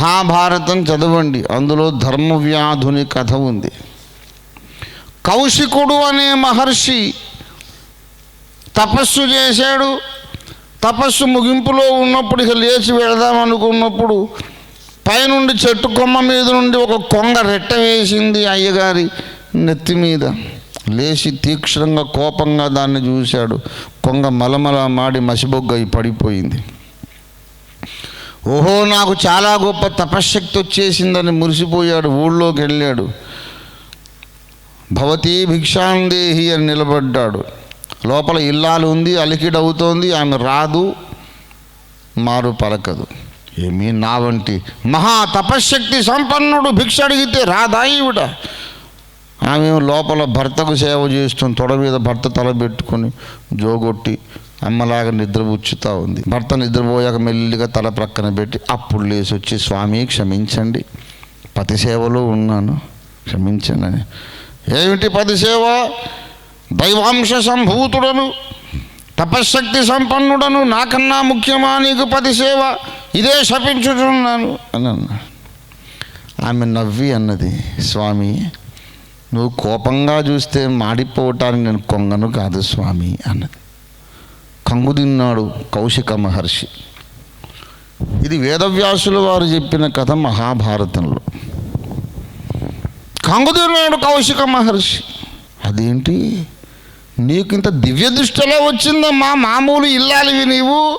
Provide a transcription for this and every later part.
మహాభారతం చదవండి. అందులో ధర్మవ్యాధుని కథ ఉంది. కౌశికుడు అనే మహర్షి తపస్సు చేశాడు. తపస్సు ముగింపులో ఉన్నప్పుడు ఇక లేచి వెళదాం అనుకున్నప్పుడు పైనుండి చెట్టు కొమ్మ మీద నుండి ఒక కొంగ రెట్ట వేసింది అయ్యగారి నెత్తి మీద. లేచి తీక్షణంగా కోపంగా దాన్ని చూశాడు. కొంగ మలమల మాడి మసిబొగ్గ అయి పడిపోయింది. ఓహో నాకు చాలా గొప్ప తపశ్శక్తి వచ్చేసిందని మురిసిపోయాడు ఊళ్ళోకి వెళ్ళాడు. భవతీ భిక్షాందేహి అని నిలబడ్డాడు. లోపల ఇల్లాలు ఉంది అలికిడవుతోంది ఆమె రాదు మారు పలకదు. ఏమీ నా వంటి మహా తపశ్శక్తి సంపన్నుడు భిక్ష అడిగితే రాదా ఈవిడ? ఆమె లోపల భర్తకు సేవ చేస్తుంది తొడ మీద భర్త తలబెట్టుకొని జోగొట్టి అమ్మలాగా నిద్రపుచ్చుతూ ఉంది. భర్త నిద్రపోయాక మెల్లిగా తల ప్రక్కన పెట్టి అప్పుడు లేచి వచ్చి స్వామి క్షమించండి. పతి సేవలో ఉన్నాను. క్షమించండి. అని ఏమిటి పతి సేవ? దైవాంశ సంభూతుడను తపశ్శక్తి సంపన్నుడను నాకన్నా ముఖ్యమా నీకు పతి సేవ? ఇదే శపించుతున్నాను అని అన్నాడు. ఆమె నవ్వి అన్నది స్వామి నువ్వు కోపంగా చూస్తే మాడిపోవటానికి నేను కొంగను కాదు స్వామి అన్నది. కంగుదిన్నాడు కౌశిక మహర్షి. ఇది వేదవ్యాసుల వారు చెప్పిన కథ మహాభారతంలో. కంగుదిన్నాడు కౌశిక మహర్షి. అదేంటి? నీకు ఇంత దివ్య దృష్టిలో వచ్చిందమ్మా మామూలు ఇల్లాలివి నీవు.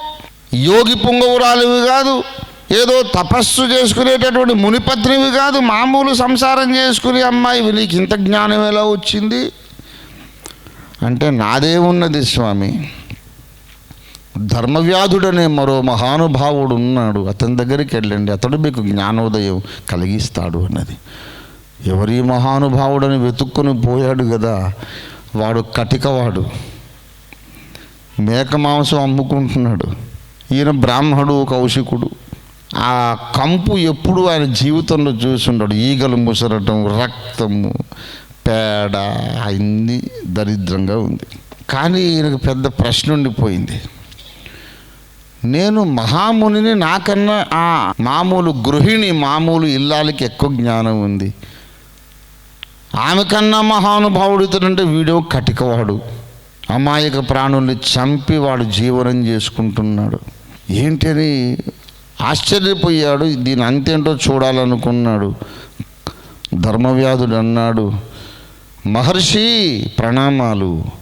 యోగి పొంగవురాలివి కాదు ఏదో తపస్సు చేసుకునేటటువంటి మునిపత్నివి కాదు మామూలు సంసారం చేసుకునే అమ్మాయివి నీకు ఇంత జ్ఞానం ఎలా వచ్చింది? అంటే నాదే ఉన్నది స్వామి. ధర్మవ్యాధుడనే మరో మహానుభావుడు ఉన్నాడు అతని దగ్గరికి వెళ్ళండి. అతడు మీకు జ్ఞానోదయం కలిగిస్తాడు అన్నది. ఎవరి మహానుభావుడని వెతుక్కొని పోయాడు కదా వాడు కటికవాడు. మేక మాంసం అమ్ముకుంటున్నాడు. ఈయన బ్రాహ్మడు కౌశికుడు ఆ కంపు ఎప్పుడు ఆయన జీవితంలో చూసుంటాడు ఈగలు ముసరటం రక్తము పేడ అన్నీ దరిద్రంగా ఉంది. కానీ ఈయనకు పెద్ద ప్రశ్న ఉండిపోయింది. నేను మహామునిని నాకన్నా ఆ మామూలు గృహిణి మామూలు ఇల్లాలకి ఎక్కువ జ్ఞానం ఉంది. ఆమె కన్నా ఇతడంటే వీడో కటికవాడు. అమాయక ప్రాణుల్ని చంపి వాడు జీవనం చేసుకుంటున్నాడు. ఏంటని ఆశ్చర్యపోయాడు. దీని అంతేంటో చూడాలనుకున్నాడు. ధర్మవ్యాధుడు అన్నాడు మహర్షి ప్రణామాలు.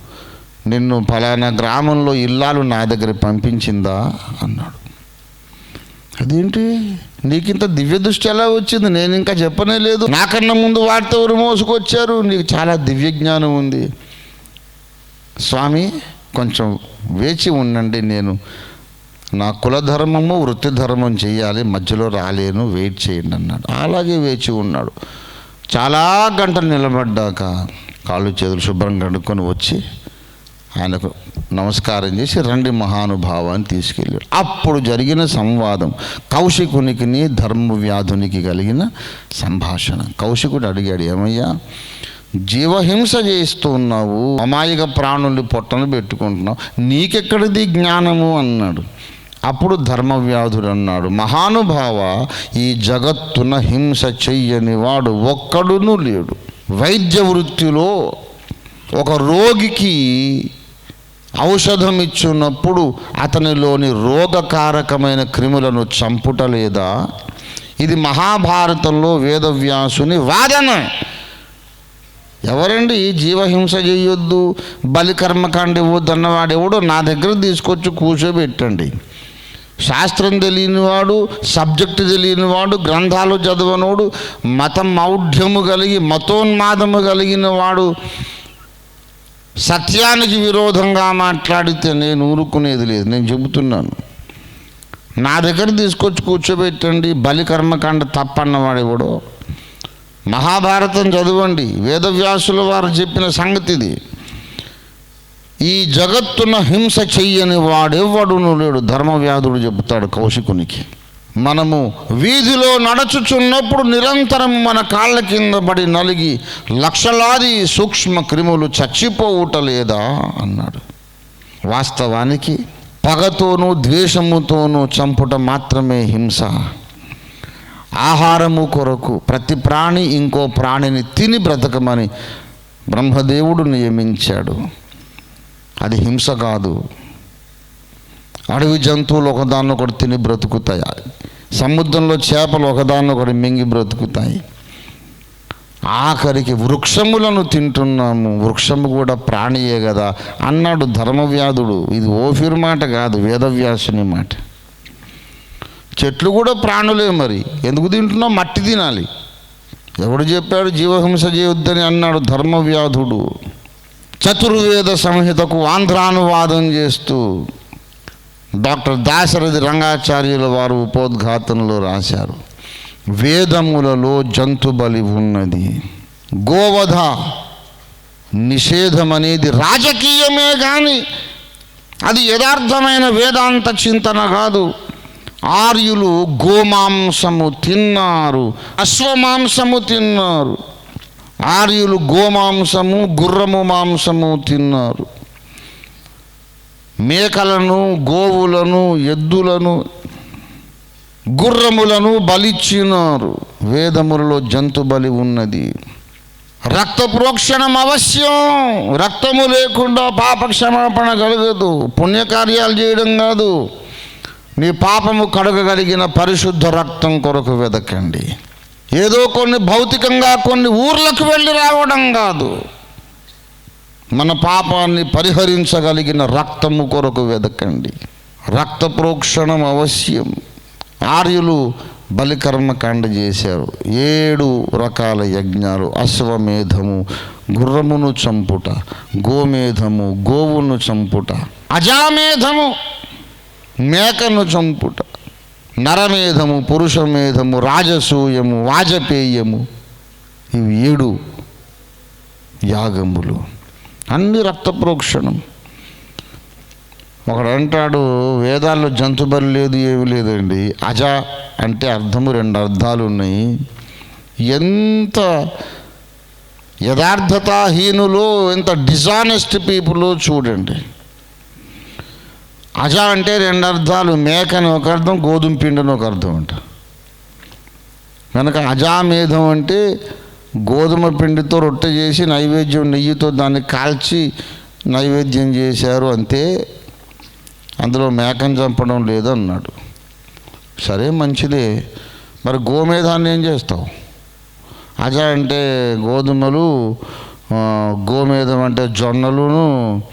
నిన్ను ఫలానా గ్రామంలో ఇల్లాలు నా దగ్గర పంపించిందా? అన్నాడు. అదేంటి? నీకింత దివ్య దృష్టి ఎలా వచ్చింది? నేను ఇంకా చెప్పనే లేదు. నాకన్నా ముందు వాటితో ఎవరు మోసుకొచ్చారు? నీకు చాలా దివ్య జ్ఞానం ఉంది. స్వామి కొంచెం వేచి ఉండండి. నేను నా కులధర్మము వృత్తి ధర్మం చేయాలి మధ్యలో రాలేను. వెయిట్ చేయండి అన్నాడు. అలాగే వేచి ఉన్నాడు. చాలా గంటలు నిలబడ్డాక కాళ్ళు చేతులు శుభ్రం కడుక్కొని వచ్చి ఆయనకు నమస్కారం చేసి రండి మహానుభావాన్ని తీసుకెళ్ళాడు అప్పుడు జరిగిన సంవాదం కౌశికునికిని ధర్మవ్యాధునికి కలిగిన సంభాషణ. కౌశికుడు అడిగాడు ఏమయ్యా జీవహింస చేస్తున్నావు అమాయక ప్రాణుల్ని పొట్టను పెట్టుకుంటున్నావు నీకెక్కడిది జ్ఞానము? అన్నాడు. అప్పుడు ధర్మవ్యాధుడు అన్నాడు మహానుభావ ఈ జగత్తున హింస చెయ్యని వాడు ఒక్కడును లేడు. వైద్య వృత్తిలో ఒక రోగికి ఔషధం ఇచ్చున్నప్పుడు అతనిలోని రోగకారకమైన క్రిములను చంపుట లేదా ఇది మహాభారతంలో వేదవ్యాసుని వాదన. ఎవరండి జీవహింస చేయొద్దు? బలికర్మకాండ ఇవ్వద్దు అన్నవాడు ఎవడో నా దగ్గర తీసుకొచ్చి కూర్చోబెట్టండి. శాస్త్రం తెలియనివాడు సబ్జెక్టు తెలియనివాడు గ్రంథాలు చదవనోడు మతం మౌఢ్యము కలిగి మతోన్మాదము కలిగిన వాడు సత్యానికి విరోధంగా మాట్లాడితే నేను ఊరుకునేది లేదు. నేను చెబుతున్నాను. నా దగ్గర తీసుకొచ్చి కూర్చోబెట్టండి. బలి కర్మకాండ తప్పన్నవాడు ఎవడో? మహాభారతం చదవండి. వేదవ్యాసుల వారు చెప్పిన సంగతి ఇది ఈ జగత్తున హింస చెయ్యని వాడెవ్వడును లేడు. ధర్మవ్యాధుడు చెబుతాడు కౌశికునికి. మనము వీధిలో నడుచుచున్నప్పుడు నిరంతరం మన కాళ్ళ కింద పడి నలిగి లక్షలాది సూక్ష్మ క్రిములు చచ్చిపోవుట లేదా అన్నాడు. వాస్తవానికి పగతోనూ ద్వేషముతోనూ చంపుట మాత్రమే హింస. ఆహారము కొరకు ప్రతి ప్రాణి ఇంకో ప్రాణిని తిని బ్రతకమని బ్రహ్మదేవుడు నియమించాడు. అది హింస కాదు. అడవి జంతువులు ఒకదాన్నొకటి తిని బ్రతుకుతాయి. సముద్రంలో చేపలు ఒకదాన్నొకటి మింగి బ్రతుకుతాయి. ఆఖరికి వృక్షములను తింటున్నాము. వృక్షము కూడా ప్రాణియే కదా. అన్నాడు ధర్మవ్యాధుడు. ఇది ఓఫిర్ మాట కాదు వేదవ్యాసుని మాట. చెట్లు కూడా ప్రాణులే మరి. ఎందుకు తింటున్నాం మట్టి తినాలి. ఎవడు చెప్పాడు జీవహింస చేయొద్దని అన్నాడు ధర్మవ్యాధుడు. చతుర్వేద సంహితకు ఆంధ్రానువాదం చేస్తూ డాక్టర్ దాశరథి రంగాచార్యుల వారు ఉపోద్ఘాతంలో రాశారు. వేదములలో జంతు బలి ఉన్నది. గోవధ నిషేధం అనేది రాజకీయమే కానీ అది యథార్థమైన వేదాంత చింతన కాదు. ఆర్యులు గోమాంసము తిన్నారు అశ్వమాంసము తిన్నారు. ఆర్యులు గోమాంసము గుర్రము మాంసము తిన్నారు. మేకలను గోవులను ఎద్దులను గుర్రములను బలిచ్చినారు. వేదములలో జంతు బలి ఉన్నది. రక్త ప్రోక్షణం అవశ్యం. రక్తము లేకుండా పాప క్షమాపణ కలగదు. పుణ్యకార్యాలు చేయడం కాదు. నీ పాపము కడగగలిగిన పరిశుద్ధ రక్తం కొరకు వెదకండి. ఏదో కొన్ని భౌతికంగా కొన్ని ఊర్లకు వెళ్ళి రావడం కాదు. మన పాపాన్ని పరిహరించగలిగిన రక్తము కొరకు వెదకండి. రక్త ప్రోక్షణం అవశ్యం. ఆర్యులు బలికర్మకాండ చేశారు. ఏడు రకాల యజ్ఞాలు అశ్వమేధము గుర్రమును చంపుట గోమేధము గోవును చంపుట అజామేధము మేకను చంపుట నరమేధము పురుషమేధము రాజసూయము వాజపేయము. ఇవి ఏడు యాగములు. అన్ని రక్త ప్రోక్షణం ఒకడు అంటాడు వేదాల్లో జంతు బలి లేదు ఏమి లేదండి. అజ అంటే అర్థము రెండు అర్థాలు ఉన్నాయి. ఎంత యథార్థతాహీనులో ఎంత డిజానెస్ట్ పీపుల్ చూడండి. అజ అంటే రెండు అర్థాలు మేకని ఒక అర్థం గోధుమ పిండిని ఒక అర్థం అంట. కనుక అజామేధం అంటే గోధుమ పిండితో రొట్టె చేసి నైవేద్యం నెయ్యితో దాన్ని కాల్చి నైవేద్యం చేశారు అంతే అందులో మేకను చంపడం లేదు అన్నాడు సరే మంచిదే. మరి గోమేధాన్ని ఏం చేస్తావు? అజ అంటే గోధుమలు గోమేధం అంటే జొన్నలును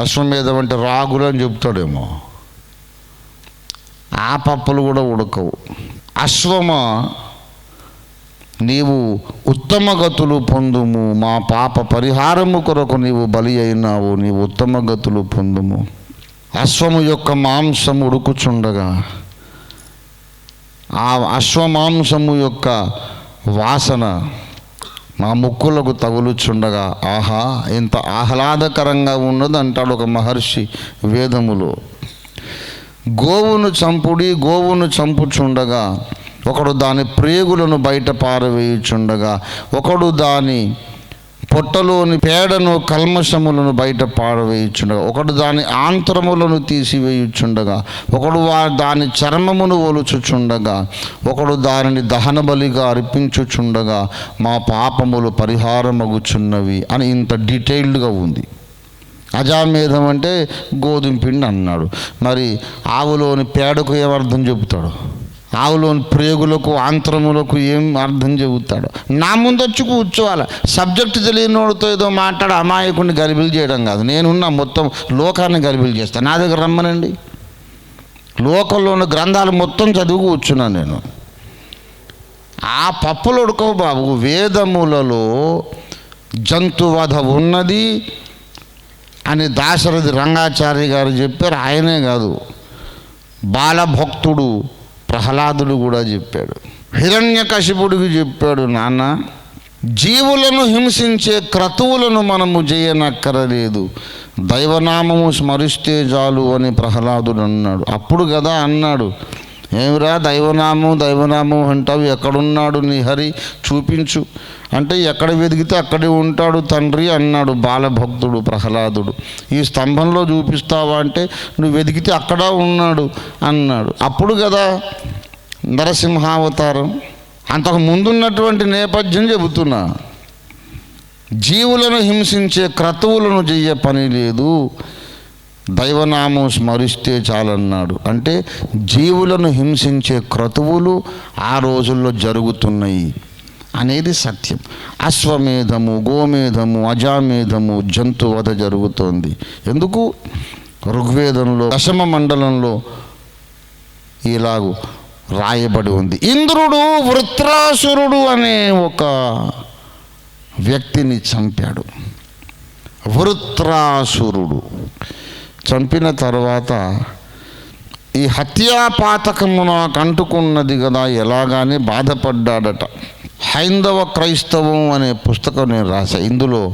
అశ్వమేధం అంటే రాగులు అని చెప్తాడేమో. ఆ పప్పులు కూడా ఉడకవు. అశ్వమ? నీవు ఉత్తమ గతులు పొందుము మా పాప పరిహారము కొరకు నీవు బలి అయినావు నీవు ఉత్తమ గతులు పొందుము. అశ్వము యొక్క మాంసము ఉడుకుచుండగా ఆ అశ్వమాంసము యొక్క వాసన మా ముక్కులకు తగులుచుండగా ఆహా ఎంత ఆహ్లాదకరంగా ఉన్నది అంటాడు ఒక మహర్షి వేదములో. గోవును చంపుడి గోవును చంపుచుండగా ఒకడు దాని ప్రేగులను బయట పారవేయుచుండగా ఒకడు దాని పొట్టలోని పేడను కల్మషములను బయట పారవేయుచుండగా ఒకడు దాని ఆంతరములను తీసివేయుచుండగా ఒకడు వా దాని చర్మమును ఒలుచుచుండగా ఒకడు దానిని దహన బలిగా అర్పించుచుండగా మా పాపములు పరిహారమగుచున్నవి అని ఇంత డీటెయిల్డ్గా ఉంది. అజామేధం అంటే గోధుమ పిండి అన్నాడు. మరి ఆవులోని పేడకు ఏమర్థం అర్థం చెబుతాడు? ఆవులోని ప్రేగులకు ఆంతరములకు ఏం అర్థం చెబుతాడు? నా ముందు వచ్చి కూర్చోవాలి. సబ్జెక్ట్ తెలియనోడితో ఏదో మాట్లాడ అమాయకుడిని గలిబిలు చేయడం కాదు. నేనున్న మొత్తం లోకాన్ని గలిబిలు చేస్తాను నా దగ్గర రమ్మనండి. లోకంలో ఉన్న గ్రంథాలు మొత్తం చదువు కూర్చున్నాను నేను. ఆ పప్పులు ఉడకవు బాబు. వేదములలో జంతువధ ఉన్నది అని దాశరథి రంగాచార్య గారు చెప్పారు. ఆయనే కాదు. బాలభక్తుడు ప్రహ్లాదుడు కూడా చెప్పాడు. హిరణ్యకశిపుడికి చెప్పాడు నాన్న జీవులను హింసించే క్రతువులను మనము చేయనక్కరలేదు దైవనామము స్మరిస్తే చాలు అని ప్రహ్లాదుడు అన్నాడు. అప్పుడు కదా అన్నాడు ఏమిరా దైవనామం దైవనామం అంటావు? ఎక్కడున్నాడు నీ హరి? చూపించు. అంటే ఎక్కడ వెతికితే అక్కడే ఉంటాడు తండ్రి అన్నాడు బాలభక్తుడు ప్రహ్లాదుడు. ఈ స్తంభంలో చూపిస్తావా అంటే నువ్వు వెతికితే అక్కడ ఉన్నాడు అన్నాడు. అప్పుడు కదా నరసింహావతారం. అంతకు ముందున్నటువంటి నేపథ్యం చెబుతున్నా. జీవులను హింసించే క్రతువులను చెయ్య పని లేదు. దైవనామం స్మరిస్తే చాలన్నాడు. అంటే జీవులను హింసించే క్రతువులు ఆ రోజుల్లో జరుగుతున్నాయి. అనేది సత్యం. అశ్వమేధము గోమేధము అజామేధము జంతువధ జరుగుతోంది. ఎందుకు? ఋగ్వేదంలో దశమ మండలంలో ఇలాగూ రాయబడి ఉంది. ఇంద్రుడు వృత్రాసురుడు అనే ఒక వ్యక్తిని చంపాడు. వృత్రాసురుడు. చంపిన తర్వాత ఈ హత్యాపాతకమున కంటుకున్నది నాకు అంటుకున్నది కదా ఎలాగానే బాధపడ్డాడట. హైందవ క్రైస్తవం అనే పుస్తకం నేను రాశా. ఇందులో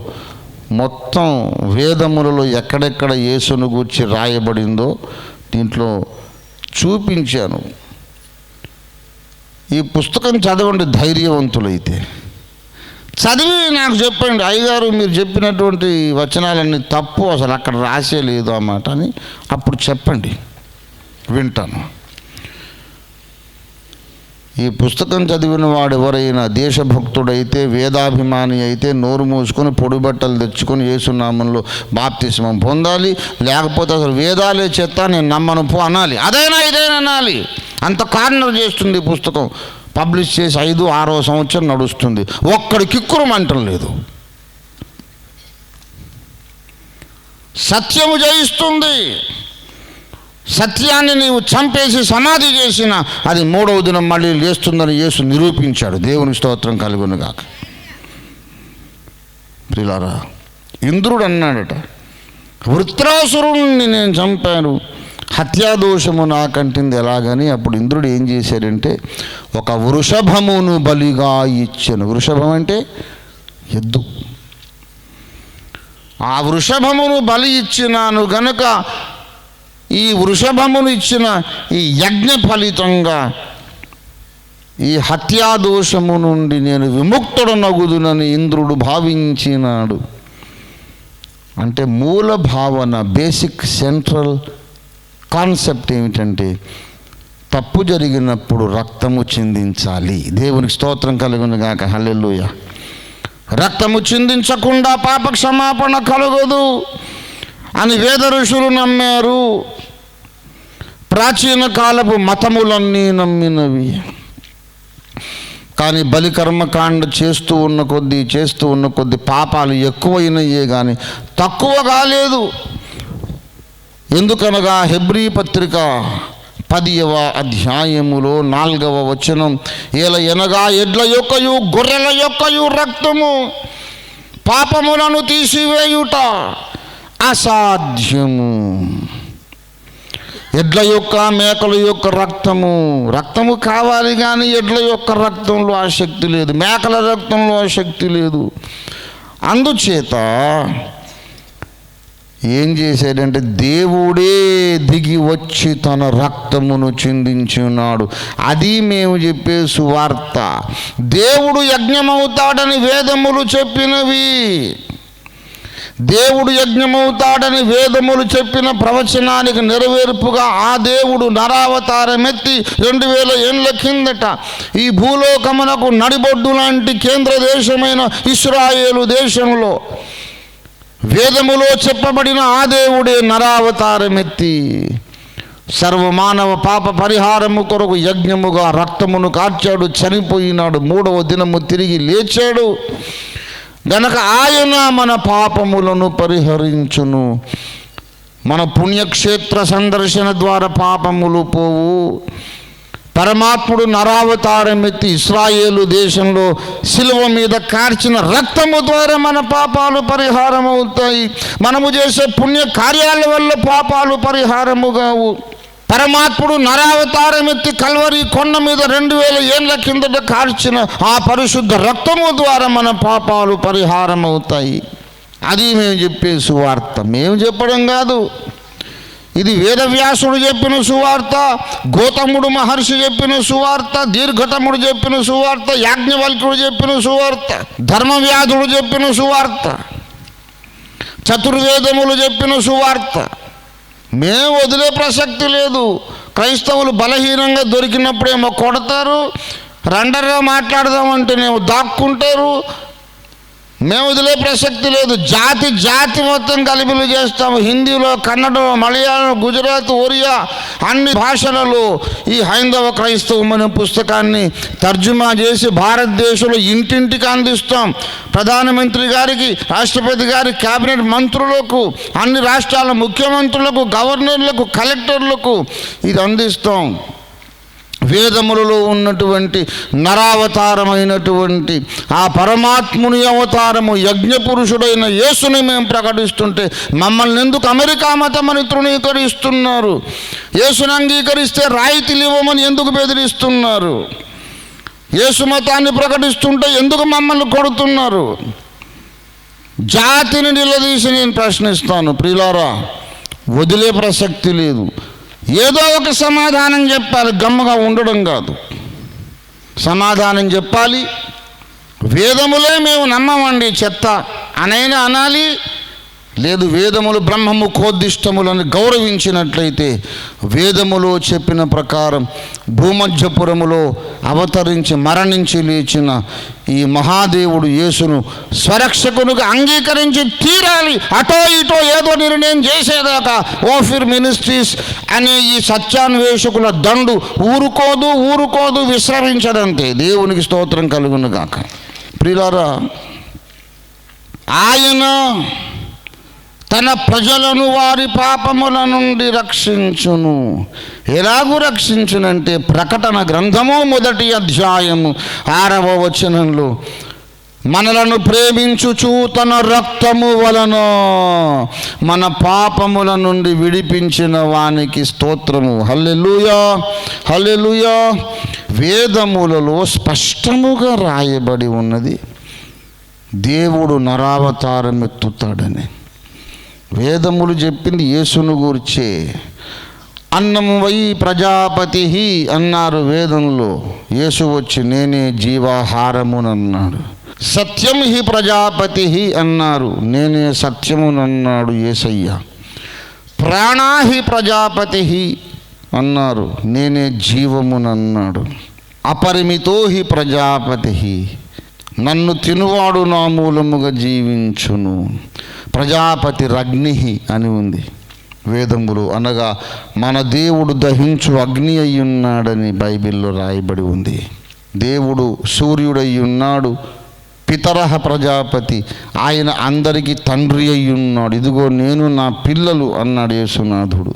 మొత్తం వేదములలో ఎక్కడెక్కడ యేసును గూర్చి రాయబడిందో దీంట్లో చూపించాను. ఈ పుస్తకం చదవండి ధైర్యవంతులైతే. చదివి నాకు చెప్పండి అయ్యగారు మీరు చెప్పినటువంటి వచనాలన్నీ తప్పు అసలు అక్కడ రాసే లేదు అన్నమాట అని అప్పుడు చెప్పండి వింటాను. ఈ పుస్తకం చదివిన వాడు ఎవరైనా దేశభక్తుడైతే వేదాభిమాని అయితే నోరు మూసుకొని పొడి బట్టలు తెచ్చుకొని యేసునామంలో బాప్తిస్మం పొందాలి. లేకపోతే అసలు వేదాలే చెత్త నేను నమ్మను పో అనాలి. అదైనా ఇదైనా అనాలి. అంత కార్నర్ చేస్తుంది ఈ పుస్తకం. పబ్లిష్ చేసి ఐదు ఆరో సంవత్సరం నడుస్తుంది. ఒక్కడి కిక్కురు మంటం లేదు. సత్యము జయిస్తుంది. సత్యాన్ని నీవు చంపేసి సమాధి చేసిన అది మూడవ దినం మళ్ళీ లేస్తుందని యేసు నిరూపించాడు. దేవుని స్తోత్రం కలుగునుగాక. ప్రిలారా ఇంద్రుడు అన్నాడట వృత్రాసురుణ్ణి నేను చంపాను. హత్యాదోషము నాకంటింది ఎలాగని? అప్పుడు ఇంద్రుడు ఏం చేశాడంటే ఒక వృషభమును బలిగా ఇచ్చాను. వృషభం అంటే ఎద్దు. ఆ వృషభమును బలి ఇచ్చినాను గనుక ఈ వృషభమును ఇచ్చిన ఈ యజ్ఞ ఫలితంగా ఈ హత్యాదోషము నుండి నేను విముక్తుడు నగుదునని ఇంద్రుడు భావించినాడు. అంటే మూల భావన బేసిక్ సెంట్రల్ కాన్సెప్ట్ ఏమిటంటే తప్పు జరిగినప్పుడు రక్తము చిందించాలి. దేవునికి స్తోత్రం కలుగును గాక హల్లెలూయ. రక్తము చిందించకుండా పాప క్షమాపణ కలగదు అని వేద ఋషులు నమ్మారు. ప్రాచీన కాలపు మతములన్నీ నమ్మినవి. కానీ బలికర్మకాండ చేస్తూ ఉన్న కొద్దీ చేస్తూ ఉన్న కొద్దీ పాపాలు ఎక్కువైనయే కానీ తక్కువ కాలేదు ఎందుకనగా హెబ్రీ పత్రిక పదియవ అధ్యాయములో నాలుగవ వచనం ఏల ఎనగా ఎడ్ల యొక్కయు గొర్రెల యొక్కయు రక్తము పాపములను తీసివేయుట అసాధ్యము. ఎడ్ల యొక్క మేకల యొక్క రక్తము. రక్తము కావాలి కానీ ఎడ్ల యొక్క రక్తంలో ఆ శక్తి లేదు. మేకల రక్తంలో ఆ శక్తి లేదు. అందుచేత ఏం చేశాడంటే దేవుడే దిగి వచ్చి తన రక్తమును చిందించి ఉన్నాడు అది మేము చెప్పే సువార్త. దేవుడు యజ్ఞమవుతాడని వేదములు చెప్పినవి. దేవుడు యజ్ఞమవుతాడని వేదములు చెప్పిన ప్రవచనానికి నెరవేర్పుగా ఆ దేవుడు నరావతారమెత్తి రెండు వేల ఏళ్ళ కిందట ఈ భూలోకమునకు నడిబొడ్డు లాంటి కేంద్ర దేశమైన ఇస్రాయేలు దేశంలో వేదములో చెప్పబడిన ఆ దేవుడే నరావతారమెత్తి సర్వమానవ పాప పరిహారము కొరకు యజ్ఞముగా రక్తమును కార్చాడు చనిపోయినాడు. మూడవ దినము తిరిగి లేచాడు. గనక ఆయన మన పాపములను పరిహరించును. మన పుణ్యక్షేత్ర సందర్శన ద్వారా పాపములు పోవు. పరమాత్ముడు నరావతారమెత్తి ఇస్రాయేలు దేశంలో శిలువ మీద కార్చిన రక్తము ద్వారా మన పాపాలు పరిహారం అవుతాయి మనము చేసే పుణ్య కార్యాల వల్ల పాపాలు పరిహారము కావు. పరమాత్ముడు నరావతారం ఎత్తి కల్వరి కొండ మీద రెండు వేల ఏళ్ళ కిందట కార్చిన ఆ పరిశుద్ధ రక్తము ద్వారా మన పాపాలు పరిహారం అవుతాయి అది మేము చెప్పే సువార్త. మేము చెప్పడం కాదు. ఇది వేదవ్యాసుడు చెప్పిన సువార్త గౌతముడు మహర్షి చెప్పిన సువార్త దీర్ఘతముడు చెప్పిన సువార్త యాజ్ఞవల్కుడు చెప్పిన సువార్త ధర్మవ్యాధుడు చెప్పిన సువార్త చతుర్వేదములు చెప్పిన సువార్త మేము వదిలే ప్రసక్తి లేదు. క్రైస్తవులు బలహీనంగా దొరికినప్పుడేమో కొడతారు రండర్గా మాట్లాడదామంటేనేమో దాక్కుంటారు మేము వదిలే ప్రసక్తి లేదు. జాతి జాతి మొత్తం కలిపిలు చేస్తాము. హిందీలో కన్నడం మలయాళం గుజరాత్ ఒరియా అన్ని భాషలలో ఈ హైందవ క్రైస్తవం అనే పుస్తకాన్ని తర్జుమా చేసి భారతదేశంలో ఇంటింటికి అందిస్తాం. ప్రధానమంత్రి గారికి రాష్ట్రపతి గారి కేబినెట్ మంత్రులకు అన్ని రాష్ట్రాల ముఖ్యమంత్రులకు గవర్నర్లకు కలెక్టర్లకు ఇది అందిస్తాం. వేదములలో ఉన్నటువంటి నరావతారమైనటువంటి ఆ పరమాత్ముని అవతారము యజ్ఞపురుషుడైన యేసుని మేము ప్రకటిస్తుంటే మమ్మల్ని ఎందుకు అమెరికా మతమని తృణీకరిస్తున్నారు? యేసుని అంగీకరిస్తే రాయితీలు ఇవ్వమని ఎందుకు బెదిరిస్తున్నారు? యేసు మతాన్ని ప్రకటిస్తుంటే ఎందుకు మమ్మల్ని కొడుతున్నారు? జాతిని నిలదీసి నేను ప్రశ్నిస్తాను ప్రిలారా వదిలే ప్రసక్తి లేదు. ఏదో ఒక సమాధానం చెప్పాలి గమ్మగా ఉండడం కాదు. సమాధానం చెప్పాలి వేదములే మేము నమ్మమండి చెత్త. అనైనా అనాలి లేదు వేదములు బ్రహ్మము కోద్దిష్టములను గౌరవించినట్లయితే వేదములో చెప్పిన ప్రకారం భూమధ్యపురములో అవతరించి మరణించి లేచిన ఈ మహాదేవుడు యేసును స్వరక్షకునిగా అంగీకరించి తీరాలి. అటో ఇటో ఏదో నిర్ణయం చేసేదాకా ఓఫిర్ మినిస్ట్రీస్ అనే ఈ సత్యాన్వేషకుల దండు ఊరుకోదు ఊరుకోదు విశ్రమించడంతే దేవునికి స్తోత్రం కలుగును గాక ప్రియులారా ఆయన తన ప్రజలను వారి పాపముల నుండి రక్షించును. ఎలాగూ రక్షించునంటే ప్రకటన గ్రంథము మొదటి అధ్యాయము ఆరవ వచనంలో మనలను ప్రేమించుచు తన రక్తము వలన మన పాపముల నుండి విడిపించిన వానికి స్తోత్రము. Hallelujah hallelujah. వేదములలో స్పష్టముగా రాయబడి ఉన్నది దేవుడు నరావతారం ఎత్తుతాడని వేదములు చెప్పింది యేసును గూర్చే. అన్నం వై ప్రజాపతి అన్నారు వేదంలో. యేసు వచ్చి నేనే జీవాహారమునన్నాడు. సత్యం హి ప్రజాపతి అన్నారు నేనే సత్యమునన్నాడు యేసయ్య. ప్రాణాహి ప్రజాపతి అన్నారు నేనే జీవమునన్నాడు. అపరిమితో హి ప్రజాపతి నన్ను తినువాడు నా మూలముగా జీవించును. ప్రజాపతి రగ్ని అని ఉంది. వేదములు అనగా మన దేవుడు దహించు అగ్ని అయి ఉన్నాడని బైబిల్లో రాయబడి ఉంది. దేవుడు సూర్యుడై ఉన్నాడు పితరహ ప్రజాపతి ఆయన అందరికీ తండ్రి అయ్యున్నాడు ఉన్నాడు. ఇదిగో నేను నా పిల్లలు అన్నాడు యేసునాథుడు.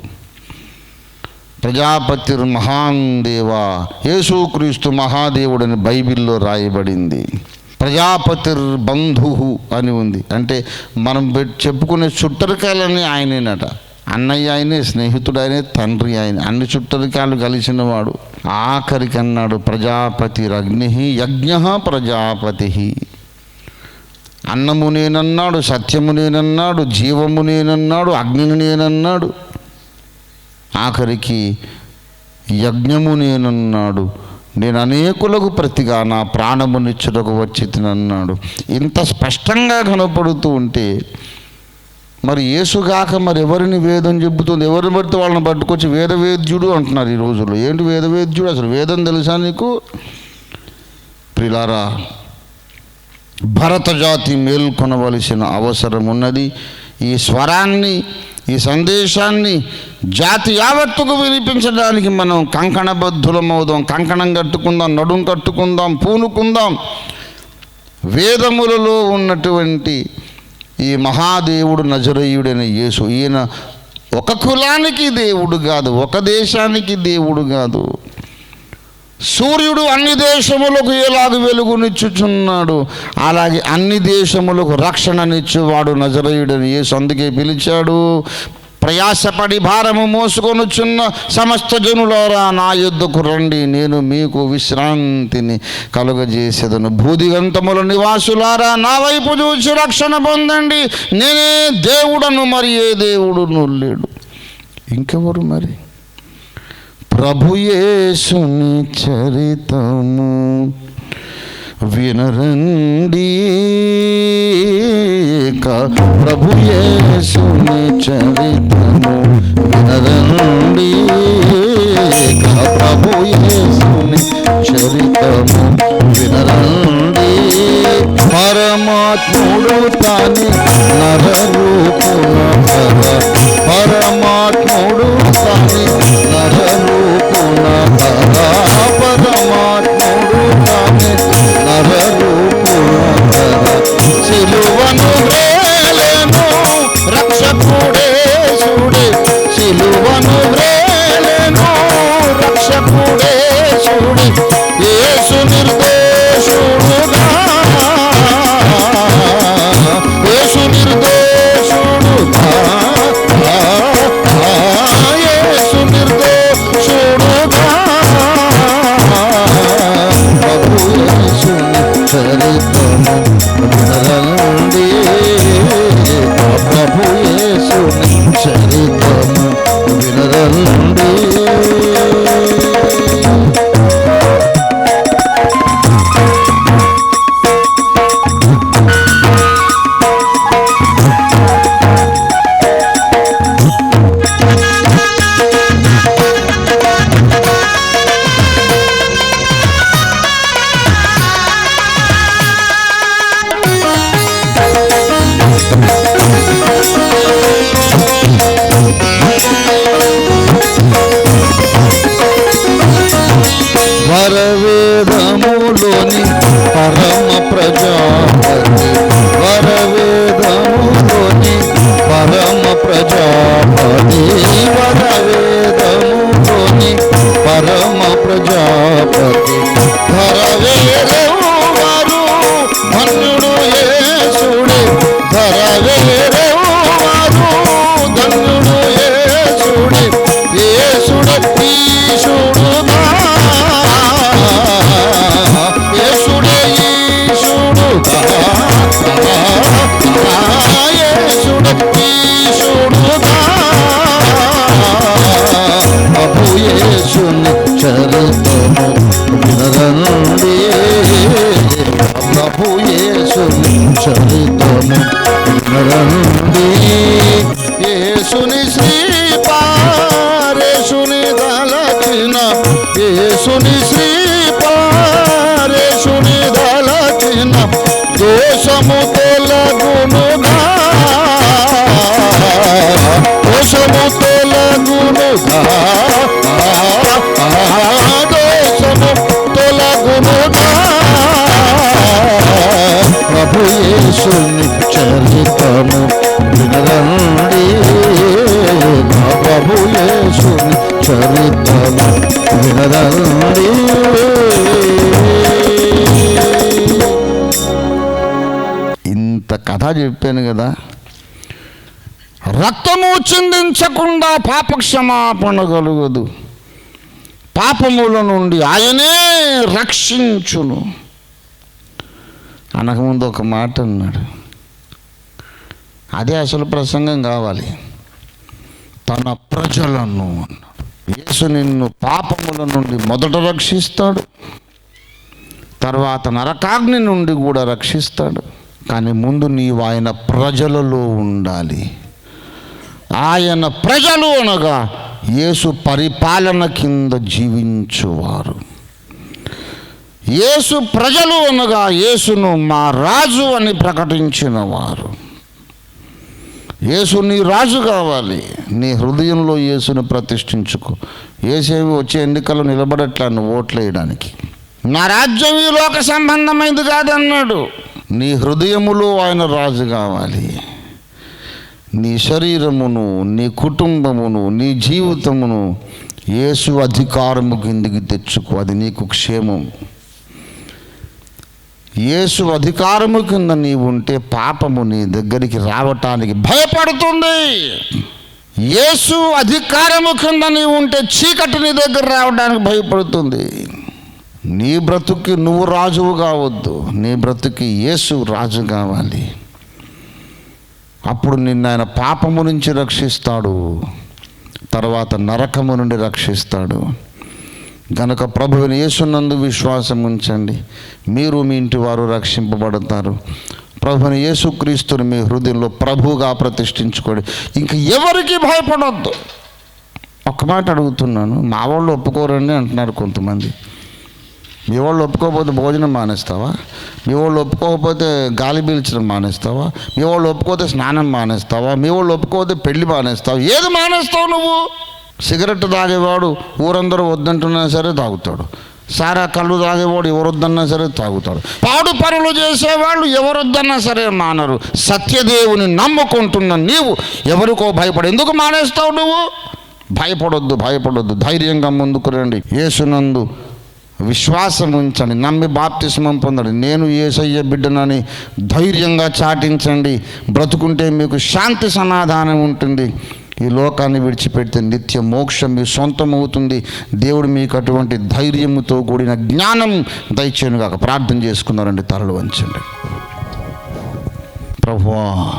ప్రజాపతి మహాన్ దేవా యేసుక్రీస్తు మహాదేవుడని బైబిల్లో రాయబడింది. ప్రజాపతిర్ బంధువు అని ఉంది. అంటే మనం చెప్పుకునే చుట్టరికాయలని ఆయనేనట. అన్నయ్య ఆయనే స్నేహితుడు ఆయనే తండ్రి ఆయన. అన్ని చుట్టరికాయలు కలిసిన వాడు ఆఖరికి అన్నాడు ప్రజాపతి అగ్ని యజ్ఞ ప్రజాపతి. అన్నము నేనన్నాడు సత్యము నేనన్నాడు జీవము నేనన్నాడు అగ్నిని నేనన్నాడు. ఆఖరికి యజ్ఞము నేనన్నాడు. నేను అనేకులకు ప్రతిగా నా ప్రాణమునిచ్చుటకు వచ్చి తినన్నాడు ఇంత స్పష్టంగా కనపడుతూ ఉంటే మరి యేసుగాక మరి ఎవరిని వేదం చెబుతుంది? ఎవరిని పడితే వాళ్ళని పట్టుకొచ్చి వేదవేద్యుడు అంటున్నారు ఈ రోజుల్లో. ఏంటి వేదవేద్యుడు? అసలు వేదం తెలుసా నీకు? ప్రిలారా భరత జాతి మేల్కొనవలసిన అవసరం ఉన్నది ఈ స్వరాన్ని ఈ సందేశాన్ని జాతి యావత్తుకు వినిపించడానికి మనం కంకణబద్ధులమవుదాం కంకణం కట్టుకుందాం నడుం కట్టుకుందాం పూనుకుందాం. వేదములలో ఉన్నటువంటి ఈ మహాదేవుడు నజరయుడైన యేసు ఈయన ఒక కులానికి దేవుడు కాదు ఒక దేశానికి దేవుడు కాదు. సూర్యుడు అన్ని దేశములకు ఎలాగ వెలుగునిచ్చుచున్నాడు. అలాగే అన్ని దేశములకు రక్షణనిచ్చువాడు నజరయుడని యేసు అందుకే పిలిచాడు. ప్రయాసపడి భారము మోసుకొనుచున్న సమస్త జనులారా నా యుద్ధకు రండి నేను మీకు విశ్రాంతిని కలుగజేసేదను. భూదిగంతముల నివాసులారా నా వైపు చూసి రక్షణ పొందండి. నేనే దేవుడను మరి ఏ దేవుడును లేడు. ఇంకెవరు మరి? ప్రభుయేసుని చరితము. వినరండి. ప్రభు యేసుని చరితము వినరండి. ప్రభు యేసుని చరితము వినరండి. పరమాత్ముడు తాని నరరూపున పరమాత్ముడు తాని నరరూపున కథ చెప్పాను కదా. రక్తము చిందించకుండా పాప క్షమాపణ కలుగదు. పాపముల నుండి ఆయనే రక్షించును. అనకముందు ఒక మాట అన్నాడు. అదే అసలు ప్రసంగం కావాలి. తన ప్రజలను యేసు నిన్ను పాపముల నుండి మొదట రక్షిస్తాడు. తర్వాత నరకాగ్ని నుండి కూడా రక్షిస్తాడు. కానీ ముందు నీవు ఆయన ప్రజలలో ఉండాలి. ఆయన ప్రజలు అనగా యేసు పరిపాలన కింద జీవించువారు. యేసు ప్రజలు అనగా యేసును మా రాజు అని ప్రకటించిన వారు. యేసు నీ రాజు కావాలి. నీ హృదయంలో యేసును ప్రతిష్ఠించుకో. ఏసేవి వచ్చే ఎన్నికల్లో నిలబడట్లా నువ్వు ఓట్లు వేయడానికి నా రాజ్యం ఈ లోక సంబంధమైంది కాదన్నాడు. నీ హృదయములో ఆయన రాజు కావాలి. నీ శరీరమును నీ కుటుంబమును నీ జీవితమును యేసు అధికారము కిందికి తెచ్చుకో. అది నీకు క్షేమం. యేసు అధికారము కింద నీవు ఉంటే పాపము నీ దగ్గరికి రావటానికి భయపడుతుంది. యేసు అధికారము కింద నీవు ఉంటే చీకటి నీ దగ్గర రావడానికి భయపడుతుంది. నీ బ్రతుకి నువ్వు రాజువు కావద్దు. నీ బ్రతుకి యేసు రాజు కావాలి. అప్పుడు నిన్ను ఆయన పాపము నుంచి రక్షిస్తాడు. తర్వాత నరకము నుండి రక్షిస్తాడు. గనక ప్రభువుని యేసునందు విశ్వాసం ఉంచండి. మీరు మీ ఇంటి వారు రక్షింపబడతారు. ప్రభుని యేసుక్రీస్తుని మీ హృదయంలో ప్రభువుగా ప్రతిష్ఠించుకోండి. ఇంక ఎవరికి భయపడొద్దు. ఒక్క మాట అడుగుతున్నాను. మా వాళ్ళు ఒప్పుకోరండి అంటున్నారు కొంతమంది. మీ వాళ్ళు ఒప్పుకోకపోతే భోజనం మానేస్తావా? మీ వాళ్ళు ఒప్పుకోకపోతే గాలి పీల్చడం మానేస్తావా? మీ వాళ్ళు ఒప్పుకోతే స్నానం మానేస్తావా? మీ వాళ్ళు ఒప్పుకోతే పెళ్ళి మానేస్తావు? ఏది మానేస్తావు నువ్వు? సిగరెట్ తాగేవాడు ఊరందరూ వద్దంటున్నా సరే తాగుతాడు. సారా కళ్ళు తాగేవాడు ఎవరొద్దన్నా సరే తాగుతాడు. పాడు పనులు చేసేవాళ్ళు ఎవరొద్దన్నా సరే మానరు. సత్యదేవుని నమ్ముకుంటున్న నీవు ఎవరికో భయపడు ఎందుకు మానేస్తావు నువ్వు? భయపడొద్దు భయపడొద్దు. ధైర్యంగా ముందుకు రండి. యేసునందు విశ్వాసం ఉంచండి నమ్మి బాప్తిస్మం పొందండి. నేను ఏసయ్య బిడ్డనని ధైర్యంగా చాటించండి. బ్రతుకుంటే మీకు శాంతి సమాధానం ఉంటుంది. ఈ లోకాన్ని విడిచిపెడితే నిత్య మోక్షం మీ సొంతం అవుతుంది. దేవుడు మీకు అటువంటి ధైర్యముతో కూడిన జ్ఞానం దయచేనుగా ప్రార్థన చేసుకున్నారండి తరలు వంచండి. ప్రభువా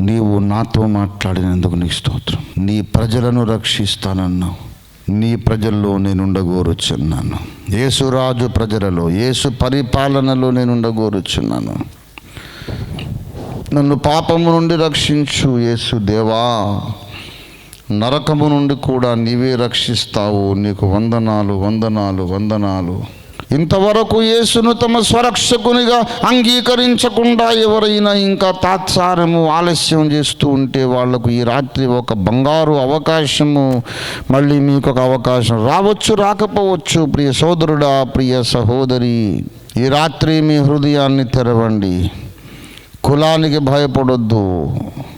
నీవు నాతో మాట్లాడినందుకు నీకు స్తోత్రం. నీ ప్రజలను రక్షిస్తానన్నావు. నీ ప్రజల్లో నేనుండగోరుచున్నాను. యేసురాజు ప్రజలలో యేసు పరిపాలనలో నేను ఉండగోరుచున్నాను నన్ను పాపము నుండి రక్షించు యేసు దేవా. నరకము నుండి కూడా నీవే రక్షిస్తావు. నీకు వందనాలు వందనాలు వందనాలు. ఇంతవరకు యేసును తమ స్వరక్షకునిగా అంగీకరించకుండా ఎవరైనా ఇంకా తాత్సారము ఆలస్యం చేస్తూ ఉంటే వాళ్ళకు ఈ రాత్రి ఒక బంగారు అవకాశము మళ్ళీ మీకు ఒక అవకాశం. రావచ్చు రాకపోవచ్చు ప్రియ సోదరుడా ప్రియ సహోదరి. ఈ రాత్రి మీ హృదయాన్ని తెరవండి. కులానికి భయపడొద్దు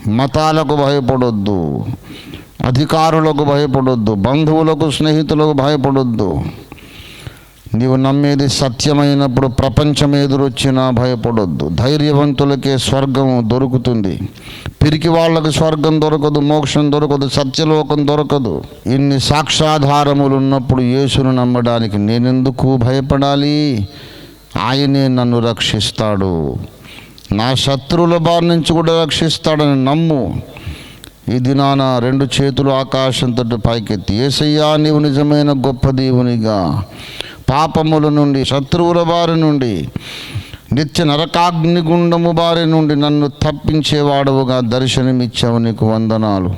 మతాలకు భయపడొద్దు అధికారులకు భయపడొద్దు బంధువులకు స్నేహితులకు భయపడొద్దు. నీవు నమ్మేది సత్యమైనప్పుడు ప్రపంచం ఎదురొచ్చినా భయపడొద్దు. ధైర్యవంతులకే స్వర్గం దొరుకుతుంది. పిరికి వాళ్ళకు స్వర్గం దొరకదు మోక్షం దొరకదు సత్యలోకం దొరకదు. ఇన్ని సాక్షాధారములు ఉన్నప్పుడు యేసును నమ్మడానికి నేనెందుకు భయపడాలి? ఆయనే నన్ను రక్షిస్తాడు. నా శత్రువుల బారి నుంచి కూడా రక్షిస్తాడని నమ్ము. ఈ దినాన రెండు చేతులు ఆకాశంతో పైకెత్తి. ఏసయ్యా నీవు నిజమైన గొప్ప దేవునిగా. పాపముల నుండి శత్రువుల బారి నుండి నిత్య నరకాగ్నిగుండము బారి నుండి నన్ను తప్పించేవాడవుగా దర్శనమిచ్చావు నీకు వందనాలు.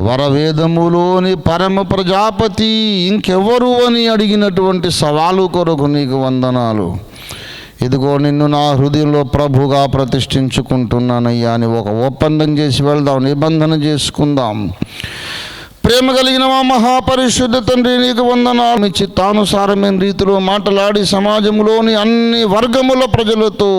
వరవేదములోని పరమ ప్రజాపతి ఇంకెవరు అని అడిగినటువంటి సవాలు కొరకు నీకు వందనాలు. ఇదిగో నిన్ను నా హృదయంలో ప్రభుగా ప్రతిష్ఠించుకుంటున్నానయ్యా. అని ఒక ఒప్పందం చేసి వెళ్దాం నిబంధన చేసుకుందాం. ప్రేమ కలిగిన మా మహాపరిశుద్ధ తండ్రి నీకు వందనాలు. చిత్తానుసారమైన రీతిలో మాట్లాడి సమాజంలోని అన్ని వర్గముల ప్రజలతో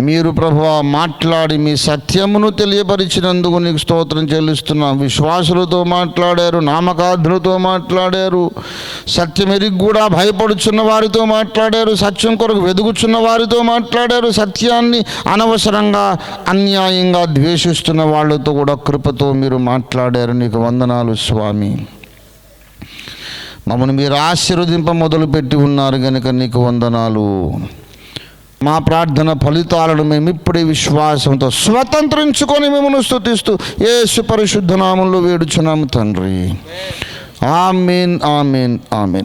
మీరు ప్రభు మాట్లాడి మీ సత్యమును తెలియపరిచినందుకు నీకు స్తోత్రం చెల్లిస్తున్నాం. విశ్వాసులతో మాట్లాడారు నామకార్థులతో మాట్లాడారు సత్యం కూడా భయపడుచున్న వారితో మాట్లాడారు సత్యం కొరకు వెదుగుచున్న వారితో మాట్లాడారు సత్యాన్ని అనవసరంగా అన్యాయంగా ద్వేషిస్తున్న వాళ్ళతో కూడా కృపతో మీరు మాట్లాడారు. నీకు వందనాలు స్వామి. మమ్మల్ని మీరు ఆశీర్వదింప మొదలుపెట్టి ఉన్నారు కనుక నీకు వందనాలు. మా ప్రార్థన ఫలితాలను మేము ఇప్పుడే విశ్వాసంతో స్వతంత్రించుకొని మిమ్మల్ని స్థుతిస్తూ యేసు పరిశుద్ధ నామంలో వేడుచున్నాము తండ్రి. Amen amen amen.